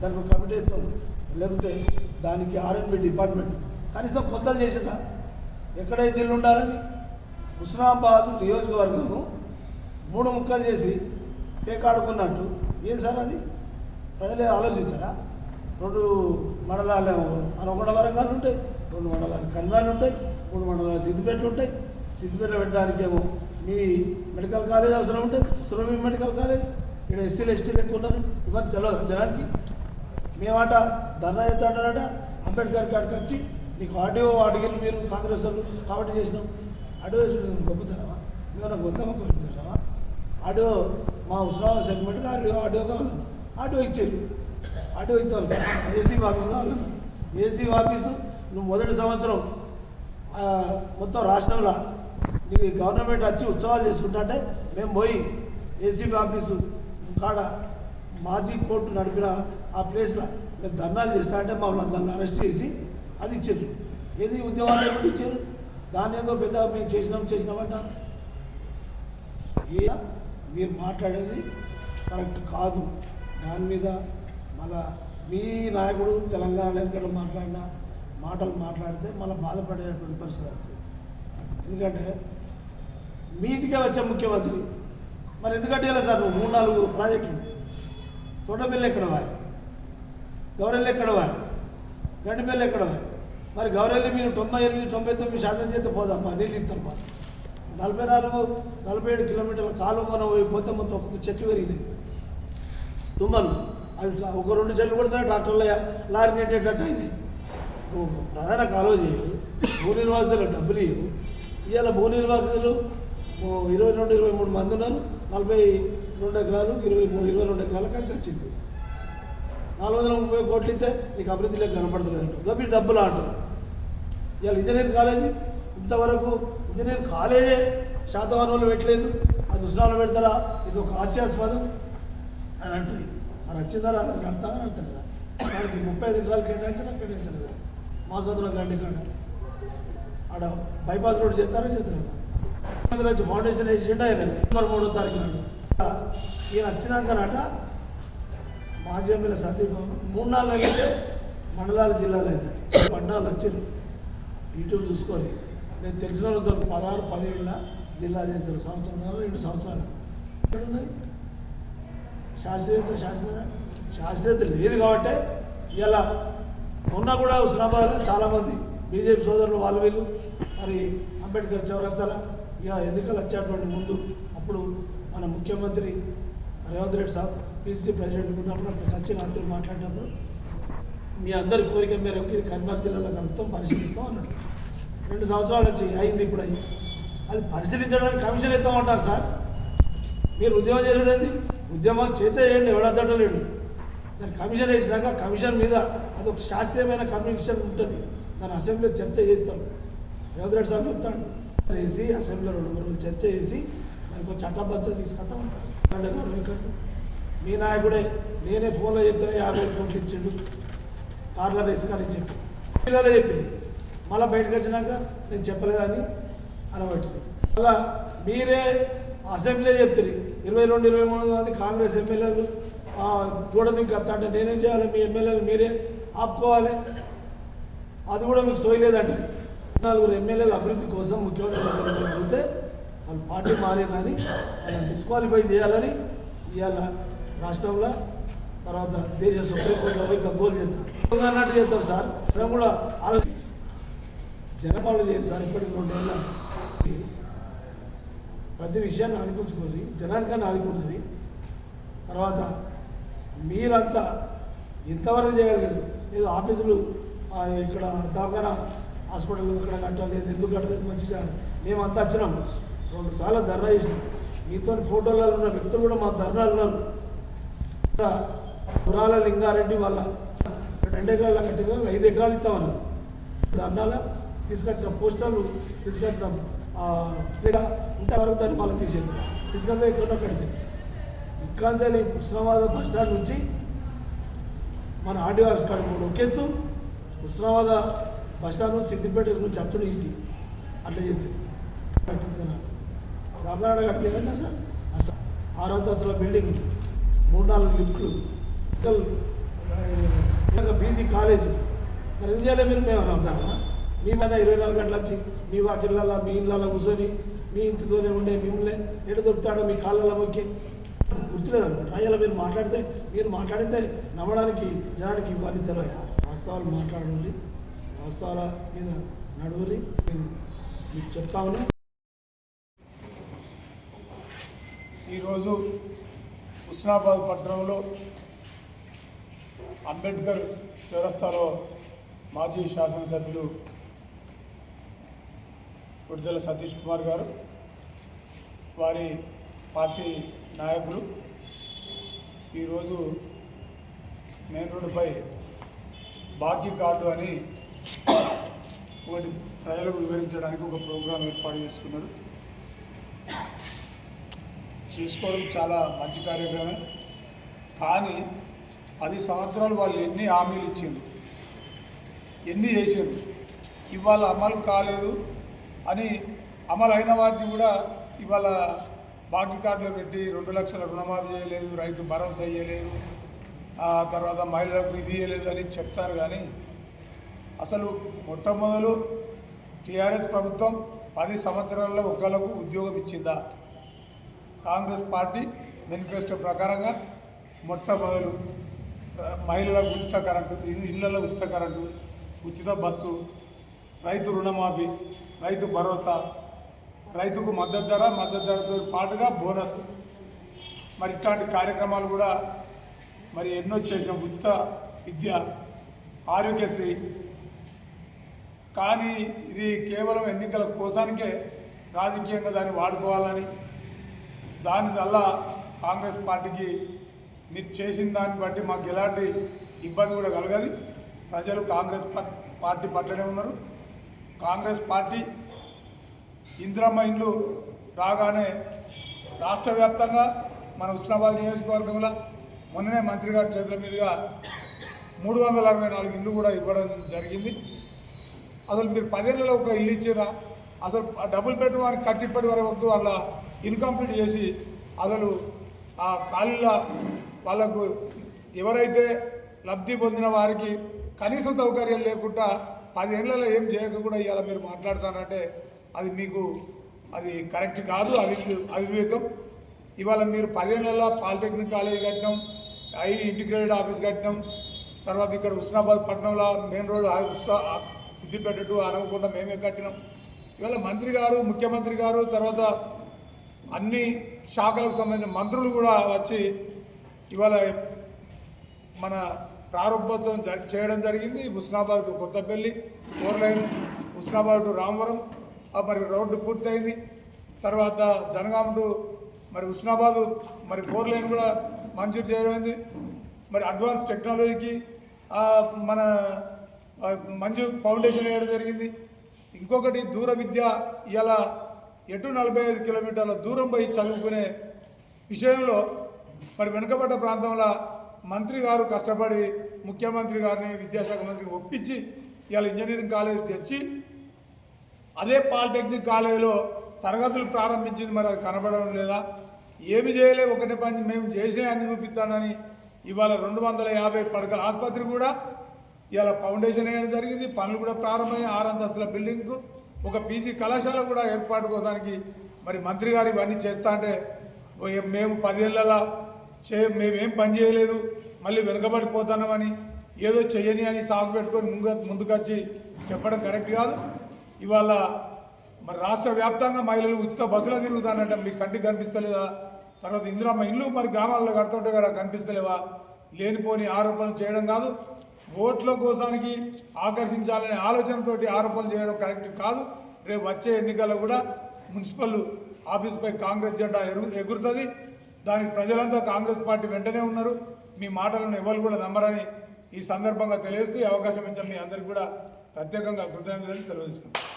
దానికి ఒక కమిటీ ఇస్తాం లేకపోతే దానికి ఆర్ఎన్బి డిపార్ట్మెంట్. కనీసం కొత్తలు చేసిందా? ఎక్కడైతే ఇల్లు ఉండాలని? హుస్నాబాద్ నియోజకవర్గము మూడు ముక్కలు చేసి పేకాడుకున్నట్టు ఏం సార్ అది? ప్రజలే ఆలోచించారా? రెండు మండలాలు అనుకున్న వరంగాలు ఉంటాయి రెండు మండలాలు కన్వాలు ఉంటాయి మూడు మండలాలు సిద్దిపేటలు ఉంటాయి. సిద్దిపేట పెట్టడానికేమో మీ మెడికల్ కాలేజ్ అవసరం ఉంటుంది సురభి మెడికల్ కాలేజ్. ఇక్కడ ఎస్సీలు ఎస్టీలు ఎక్కువ ఉన్నారు ఇవన్నీ తెలియదు జనానికి. మేమాట ధర్నా చేస్తాడనట అంబేద్కర్ కాడికి వచ్చి నీకు ఆడియో అడిగిన మీరు కాంగ్రెస్ వాళ్ళు కాబట్టి చేసినాం. ఆడియో వేసుకుని గొప్పతనమా? మేము గొప్ప చేసినామా ఆడియో మా ఉత్సవాల సెగ్మెంట్గా ఆడియో ఆడియో కావాలి. ఆడియో ఇచ్చారు ఆడియో ఇస్తారు ఏసీ ఆఫీస్ కావాలి. ఏసీ ఆఫీసు నువ్వు మొదటి సంవత్సరం మొత్తం రాష్ట్రంలో నీ గవర్నమెంట్ వచ్చి ఉత్సవాలు చేసుకుంటుంటే మేము పోయి ఏసీబీ ఆఫీసు కాడ మాజీ కోర్టు నడిపిన ఆ ప్లేస్లో మేము ధర్నాలు చేస్తా అంటే మమ్మల్ని అందరిని అరెస్ట్ చేసి అది ఇచ్చారు. ఏది ఉద్యమాలు ఏమిటి ఇచ్చారు. దాన్ని ఏదో పెద్ద మేము చేసినాం చేసినామంట ఏ మీరు మాట్లాడేది కరెక్ట్ కాదు. దాని మీద మళ్ళా మీ నాయకుడు తెలంగాణ ఎక్కడ మాట్లాడిన మాటలు మాట్లాడితే మళ్ళీ బాధపడేటువంటి పరిస్థితి అవుతుంది ఎందుకంటే మీటికే వచ్చే ముఖ్యమంత్రి. మరి ఎందుకంటే సార్ నువ్వు మూడు నాలుగు ప్రాజెక్టులు తోటపల్లి ఎక్కడవా గౌరెల్లు ఎక్కడవా ఎక్కడ ఎక్కడవా మరి గౌరెల్లి మీరు తొంభై ఎనిమిది తొంభై తొమ్మిది శాతం చేస్తే పోదమ్మా నీళ్ళు ఇస్తారమ్మా నలభై నాలుగు నలభై ఏడు కిలోమీటర్ల కాలువ మనం పోతే మొత్తం ఒక్కొక్క చెట్లు పెరిగినాయి. తుమ్మలు. అవి ఒక రెండు చెట్లు కొడితే ట్రాక్టర్ల లారీ నెట్టేటట్టు అయింది ప్రధాన కాలువ చేయవు భూ నిర్వాసితులు డబ్బులు ఇవ్వు ఇవాళ భూ నిర్వాసితులు ఓ ఇరవై రెండు ఇరవై మూడు మంది ఉన్నారు. నలభై రెండు ఎకరాలు ఇరవై మూడు ఇరవై రెండు ఎకరాల కలిసి వచ్చింది. నాలుగు వందల ముప్పై కోట్లు ఇస్తే నీకు అభివృద్ధిలోకి కనపడతలేదు. గబ్బి డబ్బులు ఆట. ఇవాళ ఇంజనీరింగ్ కాలేజీ ఇంతవరకు ఇంజనీరింగ్ కాలేజే శాతవరంలో పెట్టలేదు. అది ఉష్ణాలు పెడతారా? ఇది ఒక హాస్యాస్పదం. అని అంటుంది. మరి వచ్చిందా రాలేదు అంటారు కదా దానికి ముప్పై ఐదు ఎకరాలు కేటాయించినా కేటాయించలేదా? మా సోదరుల గండి కాడ ఆడ బైపాస్ రోడ్ చేస్తారో చేస్తారు మందిలో ఫౌండేషన్ వేసి లేదు మరి మూడో తారీఖు నాడు. ఈయన వచ్చినాకనట మాజీ ఎమ్మెల్యే సతీబాబు మూడు నాలుగు అయితే మండలాల జిల్లాలు అయితే పద్నాలుగు వచ్చింది. యూట్యూబ్ చూసుకొని. నేను తెలిసిన వాళ్ళతో పదహారు పదిహేడుల జిల్లా చేశారు. సంవత్సరం రెండు సంవత్సరాలు. ఉన్నాయి శాస్త్రీయత శాస్త్రీయత? శాస్త్రీయత లేదు కాబట్టి ఇలా మొన్న కూడా హుస్నాబాద్లో చాలామంది బీజేపీ సోదరులు వాళ్ళు వీళ్ళు. మరి అంబేద్కర్ చౌరస్తాల ఇక ఎన్నికలు వచ్చేటువంటి ముందు అప్పుడు మన ముఖ్యమంత్రి రేవంత్ రెడ్డి సాబ్ పీసీ ప్రెసిడెంట్ ఉన్నప్పుడు అప్పుడు వచ్చి రాత్రి మాట్లాడినప్పుడు మీ అందరి కోరిక మేరకు ఇది కరీంనగర్ జిల్లాలో కలుపుతాం పరిశీలిస్తాం అన్నాడు. రెండు సంవత్సరాలు వచ్చి అయింది ఇప్పుడు అయ్యి అది పరిశీలించడానికి కమిషన్ ఇస్తామంటారు సార్. మీరు ఉద్యమం చేయలేదు ఉద్యమం చేతే చేయండి ఎవడద్దలేడు దాని కమిషన్ వేసినాక కమిషన్ మీద అదొక శాస్త్రీయమైన కమిషన్ ఉంటుంది. దాని అసెంబ్లీలో చర్చ చేస్తాం. రేవంత్ రెడ్డి సార్ చెప్తాడు. వేసి అసెంబ్లీలో రెండు మూడు రోజులు చర్చ చేసి దానికి ఒక చట్టబద్ధత తీసుకొస్తాం మీ నాయకుడే నేనే ఫోన్లో చెప్తేనే యాభై కోట్లు ఇచ్చిండు. పార్లర్ ఇసుకని చెప్పి. పిల్లలే చెప్పింది మళ్ళీ బయటకు వచ్చినాక నేను చెప్పలేదని అనబట్టి అలా మీరే అసెంబ్లీ చెప్తుంది ఇరవై రెండు ఇరవై మూడు మంది కాంగ్రెస్ ఎమ్మెల్యేలు గోడ దింకి అంటే నేనేం చేయాలి? మీ ఎమ్మెల్యేలు మీరే ఆపుకోవాలి. అది కూడా మీకు సోయలేదంటే. నలుగురు ఎమ్మెల్యేల అభివృద్ధి కోసం ముఖ్యమంత్రి వెళ్తే వాళ్ళు పార్టీ మారినని వాళ్ళని డిస్క్వాలిఫై చేయాలని ఇవాళ రాష్ట్రంలో తర్వాత దేశ సుప్రీంకోర్టులో పోయి గగ్గోలు చేస్తారు. అన్నట్టు చేస్తారు సార్. మేము కూడా ఆలోచన జనపాలు చేయరు సార్ ఇప్పటికి రెండేళ్ళ ప్రతి విషయాన్ని ఆదుకుంచుకొని జనానికన్నా ఆదుకుంటుంది తర్వాత మీరంతా ఇంతవరకు చేయగలిగారు. ఏదో ఆఫీసులు ఇక్కడ దవాఖానా హాస్పిటల్ ఇక్కడ కట్టలేదు ఎందుకు కట్టలేదు మంచిగా మేమంతా వచ్చినాం. రెండు సార్లు ధర్నా చేసినాం మీతో ఫోటోలలో ఉన్న వ్యక్తులు కూడా మా ధర్నాలు ఉన్నారు. ఇక్కడ పురాల లింగారెడ్డి వాళ్ళ రెండు ఎకరాల కట్టిన ఐదు ఎకరాలు ఇస్తామన్నారు. ధర్నాల తీసుకొచ్చిన పోస్టర్లు తీసుకొచ్చిన ఆ, వరకు దాన్ని మళ్ళీ తీసేద్దాం తీసుకెళ్ళి ఎక్కడో కడితే ఇక్కాంజలి హుస్నాబాద్ బస్ స్టాండ్ నుంచి మన ఆర్డీఓ ఆఫీస్ కాడ మూడు ఒకెత్తు హుస్నాబాద్ బస్ స్టాండ్ నుంచి సిద్దిపేట నుంచి అప్పుడు ఈజీ అట్లా చేస్తే. కట్టించాను దాదాపు కడితే కదా సార్ అసలు ఆరు అంతస్తుల బిల్డింగ్ మూడు నాలుగు లిఫ్ట్లు బీసీ కాలేజీ. మరి ఏం చేయాలి మీరు? మేము అవుతామా మేమైనా ఇరవై నాలుగు గంటలు వచ్చి మీ వాకిళ్ళల్లో మీ ఇళ్ళల్లో కూర్చొని మీ ఇంటితోనే ఉండే మిమ్మల్ని ఎటు దొరుకుతాడో మీ కాళ్ళలో మొక్కి. గుర్తులేదు అనమాట మీరు మాట్లాడితే మీరు మాట్లాడితే నమ్మడానికి జనానికి ఇవ్వాలి తెలియ వాస్తవాలు మాట్లాడండి. వాస్తవాల మీద నడువురి. నేను మీకు చెప్తా ఉన్నా ఈరోజు హుస్నాబాద్ పట్టణంలో అంబేద్కర్ చౌరస్తాలో మాజీ శాసనసభ్యులు విడుదల సతీష్ కుమార్ గారు వారి పార్టీ నాయకులు. ఈరోజు మెయిన్ రోడ్డుపై బాకీ కార్డు అని ఒకటి ప్రజలకు వివరించడానికి ఒక ప్రోగ్రాం ఏర్పాటు చేసుకున్నారు. చేసుకోవడం చాలా మంచి కార్యక్రమే. కానీ పది సంవత్సరాలు వాళ్ళు ఎన్ని హామీలు ఇచ్చింది ఎన్ని చేసారు ఇవాళ అమలు కాలేదు అని అమలు అయిన వాటిని కూడా ఇవాళ బాకీ కార్డులో పెట్టి రెండు లక్షల రుణమాఫీ చేయలేదు రైతు భరోసా చేయలేదు తర్వాత మహిళలకు ఇది చేయలేదు అని చెప్తారు కానీ అసలు మొట్టమొదలు టీఆర్ఎస్ ప్రభుత్వం పది సంవత్సరాల్లో ఒకళ్ళకు ఉద్యోగం ఇచ్చిందా? కాంగ్రెస్ పార్టీ మేనిఫెస్టో ప్రకారంగా మొట్టమొదలు మహిళలకు ఉచిత కరెంటు ఇళ్ళలో ఉచిత కరెంటు ఉచిత బస్సు రైతు రుణమాఫీ రైతు భరోసా రైతుకు మద్దతు ధర మద్దతు ధరతో పాటుగా బోనస్. మరి ఇట్లాంటి కార్యక్రమాలు కూడా మరి ఎన్నో చేసిన ఉచిత విద్య ఆరోగ్యశ్రీ. కానీ ఇది కేవలం ఎన్నికల కోసానికే రాజకీయంగా దాన్ని వాడుకోవాలని దానివల్ల కాంగ్రెస్ పార్టీకి మీరు చేసిన దాన్ని బట్టి మాకు ఎలాంటి ఇబ్బంది కూడా కలగదు. ప్రజలు కాంగ్రెస్ పార్టీ పట్లనే ఉన్నారు. కాంగ్రెస్ పార్టీ ఇందిరమ్మ ఇండ్లు రాగానే రాష్ట్ర వ్యాప్తంగా మన హుస్నాబాద్ నియోజకవర్గంలో మొన్ననే మంత్రి గారి చేతుల మీదుగా మూడు వందల అరవై నాలుగు ఇల్లు కూడా ఇవ్వడం జరిగింది. అసలు మీరు పదేళ్ళలో ఒక ఇల్లు ఇచ్చారా అసలు డబుల్ బెడ్రూమ్ వారికి కట్టిప్పటి వరకు వాళ్ళ ఇన్కంప్లీట్ చేసి అసలు ఆ ఖాళీల వాళ్ళకు ఎవరైతే లబ్ధి పొందిన వారికి కనీస సౌకర్యం లేకుండా పదేళ్ళలో ఏం చేయక కూడా ఇవాళ మీరు మాట్లాడతానంటే అది మీకు అది కరెక్ట్ కాదు అవి అవివేకం. ఇవాళ మీరు పదేళ్ళలో పాలిటెక్నిక్ కాలేజ్ కట్టడం ఐ ఇంటిగ్రేటెడ్ ఆఫీస్ కట్టడం తర్వాత ఇక్కడ హుస్నాబాద్ పట్టణంలో మెయిన్ రోడ్ సిద్ధిపేటట్టు అనవకుండా టు అనకుండా మేమే కట్టినాం. ఇవాళ మంత్రి గారు ముఖ్యమంత్రి గారు తర్వాత అన్ని శాఖలకు సంబంధించిన మంత్రులు కూడా వచ్చి ఇవాళ మన ప్రారంభోత్సవం జ- చేయడం జరిగింది. Husnabad to Kothapalli four lane Husnabad to Ramavaram. ఆ మరి రోడ్డు పూర్తయింది. తర్వాత జనగాం టు మరి హుస్నాబాదు మరి ఫోర్ లైన్ కూడా మంజూరు చేయడమైంది మరి అడ్వాన్స్ టెక్నాలజీకి మన ఆ, మంజు ఫౌండేషన్ వేయడం జరిగింది. ఇంకొకటి దూర విద్య ఇలా ఎటు నలభై ఐదు కిలోమీటర్ల దూరం పోయి చదువుకునే విషయంలో మరి వెనుకబడ్డ ప్రాంతంలో మంత్రి గారు కష్టపడి ముఖ్యమంత్రి గారిని విద్యాశాఖ మంత్రిని ఒప్పించి ఇవాళ ఇంజనీరింగ్ కాలేజ్ తెచ్చి అదే పాలిటెక్నిక్ కాలేజీలో తరగతులు ప్రారంభించింది మరి అది కనబడడం లేదా? ఏమి చేయలే ఒకటే పని మేము చేసినా అన్ని చూపిస్తానని ఇవాళ రెండు వందల యాభై పడకల ఆసుపత్రి కూడా ఇవాళ ఫౌండేషన్ వేయడం జరిగింది. పనులు కూడా ప్రారంభమైన ఆరు అంతస్తుల బిల్డింగ్కు ఒక పీజీ కళాశాల కూడా ఏర్పాటు కోసానికి మరి మంత్రి గారు ఇవన్నీ చేస్తా అంటే మేము పదేళ్ళలా చే మేమేం పని చేయలేదు మళ్ళీ వెనుకబడిపోతున్నామని ఏదో చేయని అని సాగు పెట్టుకొని ముందు ముందుకొచ్చి చెప్పడం కరెక్ట్ కాదు. ఇవాళ మరి రాష్ట్ర వ్యాప్తంగా మహిళలు ఉచిత బస్సులో తిరుగుతానంటే మీకు కంటికి కనిపిస్తలేదా? తర్వాత ఇందిరామ్మ ఇల్లు మరి గ్రామాల్లో కడుతుంటే కదా కనిపిస్తలేవా? లేనిపోని ఆరోపణలు చేయడం కాదు. ఓట్ల కోసానికి ఆకర్షించాలనే ఆలోచనతోటి ఆరోపణలు చేయడం కరెక్ట్ కాదు. రేపు వచ్చే ఎన్నికల్లో కూడా మున్సిపల్ ఆఫీస్పై కాంగ్రెస్ జెండా ఎరుగు ఎగురుతుంది. దానికి ప్రజలంతా కాంగ్రెస్ పార్టీ వెంటనే ఉన్నారు. మీ మాటలను ఎవరు కూడా నమ్మరని ఈ సందర్భంగా తెలియజేస్తూ అవకాశం ఇచ్చిన మీ అందరికీ కూడా ప్రత్యేకంగా కృతజ్ఞతలు సెలవు